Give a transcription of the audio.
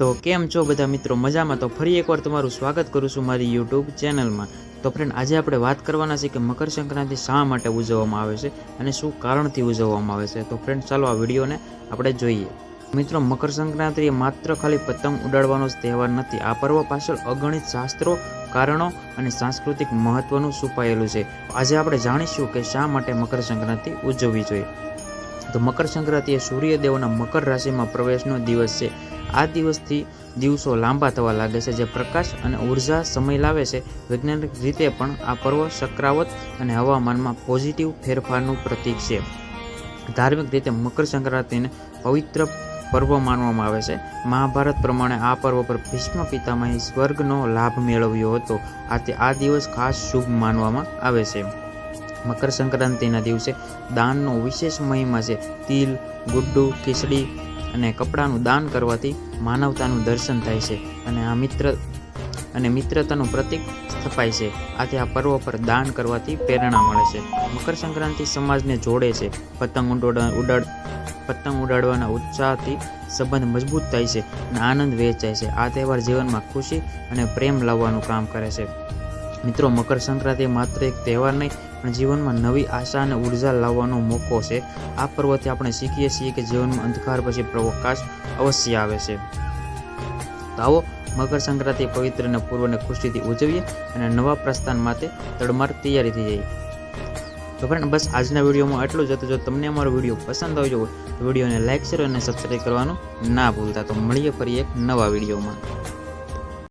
તો કેમ છો બધા મિત્રો? મજામાં? તો ફરી એકવાર તમારું સ્વાગત કરું છું મારી યુટ્યુબ ચેનલમાં તો ફ્રેન્ડ આજે આપણે વાત કરવાના છે કે મકર સંક્રાંતિ શા માટે ઉજવવામાં આવે છે અને શું કારણથી ઉજવવામાં આવે છે? તો ફ્રેન્ડ ચાલો આ વિડીયોને આપણે જોઈએ. મિત્રો, મકર સંક્રાંતિ એ માત્ર ખાલી પતંગ ઉડાડવાનો જ તહેવાર નથી. આ પર્વ પાછળ અગણિત શાસ્ત્રો, કારણો અને સાંસ્કૃતિક મહત્વનું છુપાયેલું છે. આજે આપણે જાણીશું કે શા માટે મકર સંક્રાંતિ ઉજવવી જોઈએ. તો મકર સંક્રાંતિ એ સૂર્યદેવના મકર રાશિમાં પ્રવેશનો દિવસ છે. આ દિવસથી દિવસો લાંબા થવા લાગે છે, જે પ્રકાશ અને ઊર્જા સમય લાવે છે. વૈજ્ઞાનિક રીતે પણ આ પર્વ ચક્રાવત અને હવામાનમાં પોઝિટિવ ફેરફારનું પ્રતીક છે. ધાર્મિક રીતે મકર સંક્રાંતિને પવિત્ર પર્વ માનવામાં આવે છે. મહાભારત પ્રમાણે આ પર્વ પર ભીષ્મ પિતામહે સ્વર્ગનો લાભ મેળવ્યો હતો. આથી આ દિવસ ખાસ શુભ માનવામાં આવે છે. મકર સંક્રાંતિના દિવસે દાનનો વિશેષ મહિમા છે. તિલ, ગુડ્ડુ ખીચડી અને કપડાનું દાન કરવાથી માનવતાનું દર્શન થાય છે અને આ મિત્ર અને મિત્રતાનું પ્રતીક સ્થપાય છે. આથી આ પર્વ પર દાન કરવાથી પ્રેરણા મળે છે. મકર સંક્રાંતિ સમાજને જોડે છે. પતંગ ઉડાડ પતંગ ઉડાડવાના ઉત્સાહથી સંબંધ મજબૂત થાય છે અને આનંદ વહેંચાય છે. આ તહેવાર જીવનમાં ખુશી અને પ્રેમ લાવવાનું કામ કરે છે. મિત્રો, મકર સંક્રાંતિ માત્ર એક તહેવાર નહીં, પણ જીવનમાં નવી આશા અને ઊર્જા લાવવાનો મોકો છે. આ પર્વથી આપણે શીખીએ છીએ કે જીવનમાં અંધકાર પછી પ્રવકાશ અવશ્ય આવે છે. તો આવો મકર સંક્રાંતિ પવિત્ર અને પૂર્વને ખુશીથી ઉજવીએ અને નવા પ્રસ્થાન માટે તડમાર તૈયારી થઈ જઈએ તો ફ્રેન્ડ બસ આજના વિડીયોમાં એટલું જ હતું. જો તમને અમારો વીડિયો પસંદ આવ્યો હોય તો વિડીયોને લાઇક શેર અને સબસ્ક્રાઈબ કરવાનું ના ભૂલતા. તો મળીએ ફરી એક નવા વિડીયોમાં.